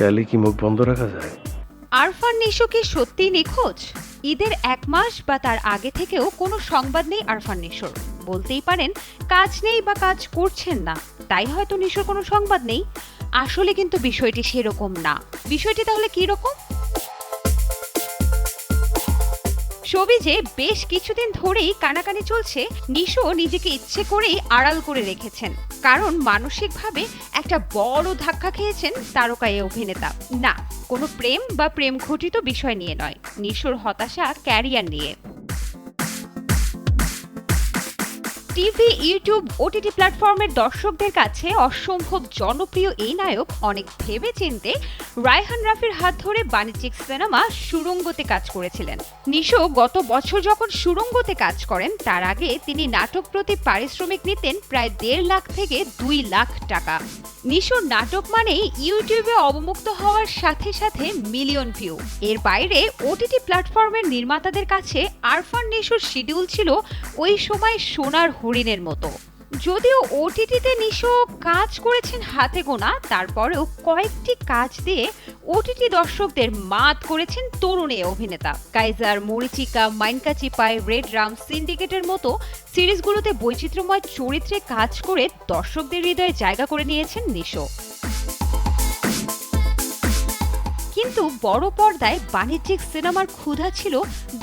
চাইলে কি মুখ বন্ধ রাখা যায়? আরফান নিশো কি সত্যি নিখোঁজ? ঈদের এক মাস বা তার আগে থেকেও কোনো সংবাদ নেই আরফান নিশোর। বলতেই পারেন, কাজ নেই বা কাজ করছেন না, তাই হয়তো নিশোর কোনো সংবাদ নেই। আসলে কিন্তু বিষয়টি সেরকম না। বিষয়টি তাহলে কি রকম সবিজে বেশ কিছুদিন ধরেই কানাকানি চলছে, নিশো নিজেকে ইচ্ছে করেই আড়াল করে রেখেছেন। কারণ মানসিকভাবে একটা বড় ধাক্কা খেয়েছেন তারকা এই অভিনেতা। না, কোনো প্রেম বা প্রেম ঘটিত বিষয় নিয়ে নয়। নিশোর হতাশা ক্যারিয়ার নিয়ে। টিভি, ইউটিউব, ওটিটি প্ল্যাটফর্মের দর্শকদের কাছে অসম্ভব জনপ্রিয় এই নায়ক অনেক ভেবে চিনতে রায়হান রাফির হাত ধরে বাণিজ্যিক সিনেমা সুরঙ্গতে কাজ করেছিলেন। নিশো গত বছর যখন সুরঙ্গতে কাজ করেন, তার আগে তিনি নাটক প্রতি পারিশ্রমিক নিতেন প্রায় দেড় লাখ থেকে দুই লাখ টাকা। নিশোর নাটক মানেই ইউটিউবে অবমুক্ত হওয়ার সাথে সাথে মিলিয়ন ভিউ। এর বাইরে ওটিটি প্ল্যাটফর্মের নির্মাতাদের কাছে আরফান নিশোর শিডিউল ছিল ওই সময় সোনার হরিণের মতো। যদিও ওটিটিতে নিশো কাজ করেছেন হাতে গোনা, তারপরেও কয়েকটি কাজ দিয়ে ওটিটি দর্শকদের মাত করেছেন তরুণ এই অভিনেতা। Kaiser Morichika, Mainka Chipai, Redrum সিন্ডিকেটের মতো সিরিজগুলোতে বৈচিত্র্যময় চরিত্রে কাজ করে দর্শকদের হৃদয়ে জায়গা করে নিয়েছেন নিশো কিন্তু বড় পর্দায় বাণিজ্যিক সিনেমার ক্ষুধা ছিল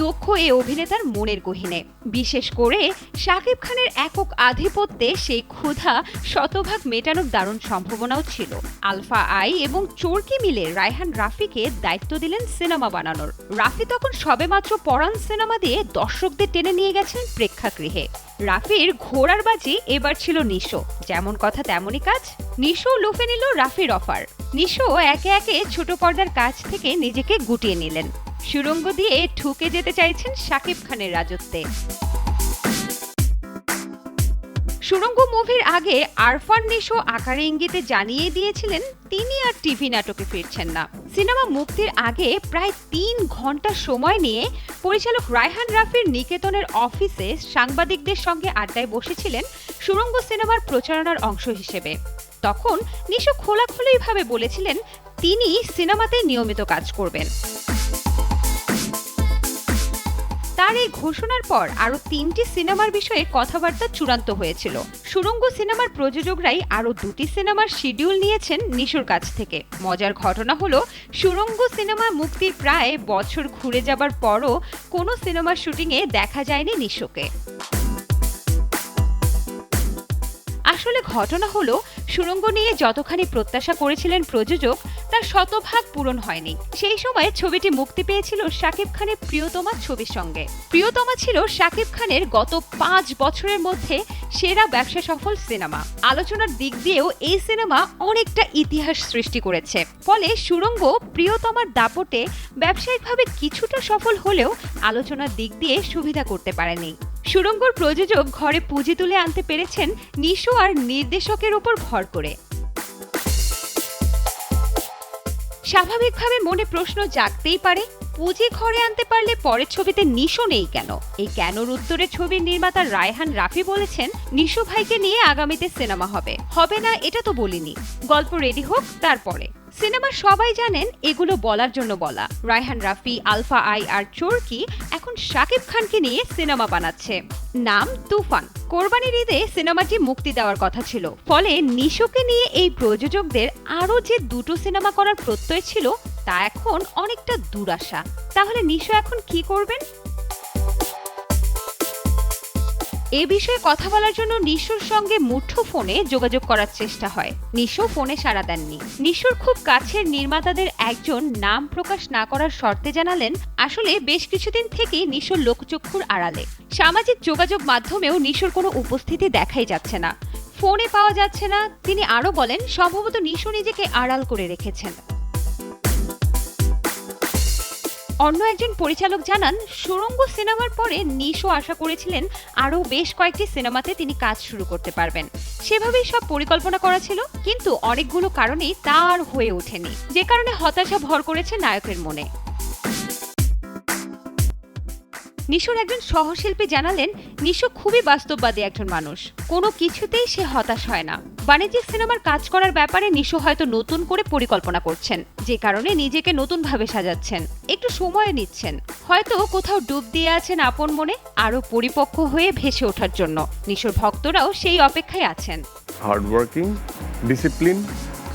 দক্ষ এ অভিনেতার মনের গহিনে। বিশেষ করে শাকিব খানের একক আধিপত্যে সেই ক্ষুধা শতভাগ মেটানোর দারুণ সম্ভাবনাও ছিল। আলফা আই এবং চোরকি মিলে রায়হান রাফিকে দায়িত্ব দিলেন সিনেমা বানানোর। রাফি তখন সবেমাত্র পরাণ সিনেমা দিয়ে দর্শকদের টেনে নিয়ে গেছেন প্রেক্ষাগৃহে। রাফির ঘোড়ার বাজি এবার ছিল নিশো যেমন কথা তেমনই কাজ নিশো লুফে নিল রাফির অফার। নিশো একে একে ছোট পর্দার কাছ থেকে নিজেকে গুটিয়ে নিলেন। সুরঙ্গ দিয়ে ঠুকে যেতে চাইছেন শাকিব খানের রাজত্বে। সুরঙ্গ মুভির আগে আরফান নিশো আকারে ইঙ্গিতে জানিয়ে দিয়েছিলেন, তিনি আর টিভি নাটকে ফিরছেন না। সিনেমা মুক্তির আগে প্রায় তিন ঘণ্টা সময় নিয়ে পরিচালক রায়হান রাফির নিকেতনের অফিসে সাংবাদিকদের সঙ্গে আড্ডায় বসেছিলেন সুরঙ্গ সিনেমার প্রচারণার অংশ হিসেবে। তখন নিশো খোলাখুলিভাবে বলেছিলেন, তিনি সিনেমাতে নিয়মিত কাজ করবেন। তার এই ঘোষণার পর আরও তিনটি সিনেমার বিষয়ে কথাবার্তা চূড়ান্ত হয়েছিল। সুরঙ্গ সিনেমার প্রযোজকরাই আরও দুটি সিনেমার শিডিউল নিয়েছেন নিশোর কাছ থেকে। মজার ঘটনা হলো সুরঙ্গ সিনেমা মুক্তির প্রায় বছর ঘুরে যাবার পরও কোনো সিনেমার শুটিংয়ে দেখা যায়নি নিশোকে। আসলে ঘটনা হলো সুরঙ্গ নিয়ে যতখানি প্রত্যাশা করেছিলেন প্রযোজক, তার শতভাগ পূরণ হয়নি। সেই সময় ছবিটি মুক্তি পেয়েছিল শাকিব খানের প্রিয়তমা ছবির সঙ্গে। প্রিয়তমা ছিল শাকিব খানের গত পাঁচ বছরের মধ্যে সেরা ব্যবসা সফল সিনেমা। আলোচনার দিক দিয়েও এই সিনেমা অনেকটা ইতিহাস সৃষ্টি করেছে। ফলে সুরঙ্গ প্রিয়তমার দাপটে ব্যবসায়িকভাবে কিছুটা সফল হলেও আলোচনার দিক দিয়ে সুবিধা করতে পারেনি। সুরঙ্গর প্রযোজক ঘরে পুঁজি তুলে আনতে পেরেছেন নিশো আর নির্দেশকের উপর ভর করে। স্বাভাবিকভাবে মনে প্রশ্ন জাগতেই পারে, পুঁজি ঘরে আনতে পারলে পরের ছবিতে নিশো নেই কেন? এই কেনর উত্তরে ছবির নির্মাতা রায়হান রাফি বলেছেন, নিশো ভাইকে নিয়ে আগামীতে সিনেমা হবে। হবে না, এটা তো বলিনি। গল্প রেডি হোক, তারপরে। সিনেমার সবাই জানেন, এগুলো বলার জন্য বলা। রায়হান রাফি, আলফা আই আর চোরকি এখন শাকিব খানকে নিয়ে সিনেমা বানাচ্ছে। নাম তুফান। কোরবানির ঈদে সিনেমাটি মুক্তি দেওয়ার কথা ছিল। ফলে নিশোকে নিয়ে এই প্রযোজকদের আরও যে দুটো সিনেমা করার প্রত্যয় ছিল, তা এখন অনেকটা দুরাশা। তাহলে নিশো এখন কি করবেন? এ বিষয়ে কথা বলার জন্য নিশোর সঙ্গে মুঠো ফোনে যোগাযোগ করার চেষ্টা হয়। নিশো ফোনে সাড়া দেননি। নিশোর খুব কাছের নির্মাতাদের একজন নাম প্রকাশ না করার শর্তে জানালেন, আসলে বেশ কিছুদিন থেকেই নিশোর লোকচক্ষুর আড়ালে। সামাজিক যোগাযোগ মাধ্যমেও নিশোর কোনো উপস্থিতি দেখাই যাচ্ছে না। ফোনে পাওয়া যাচ্ছে না, তিনি আরও বলেন, সম্ভবত নিশো নিজেকে আড়াল করে রেখেছেন। অন্য একজন পরিচালক জানান সুরঙ্গ সিনেমার পরে নিশো আশা করেছিলেন আরও বেশ কয়েকটি সিনেমাতে তিনি কাজ শুরু করতে পারবেন। সেভাবেই সব পরিকল্পনা করা ছিল, কিন্তু অনেকগুলো কারণেই তা আর হয়ে ওঠেনি, যে কারণে হতাশা ভর করেছে নায়কের মনে। নিশোর একজন সহশিল্পী জানালেন, নিশো খুবই বাস্তববাদী একজন মানুষ, কোনো কিছুতেই সে হতাশ হয় না। বাণিজ্যিক সিনেমার কাজ করার ব্যাপারে নিশো হয়তো নতুন করে পরিকল্পনা করছেন, যে কারণে নিজেকে নতুনভাবে সাজাচ্ছেন। একটু সময় নিচ্ছেন। হয়তো কোথাও ডুব দিয়ে আছেন আপন মনে, আরও পরিপক্ক হয়ে ভেসে ওঠার জন্য। নিশোর ভক্তরাও সেই অপেক্ষায় আছেন। Hardworking discipline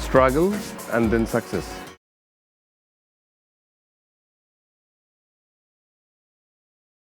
struggle and then success.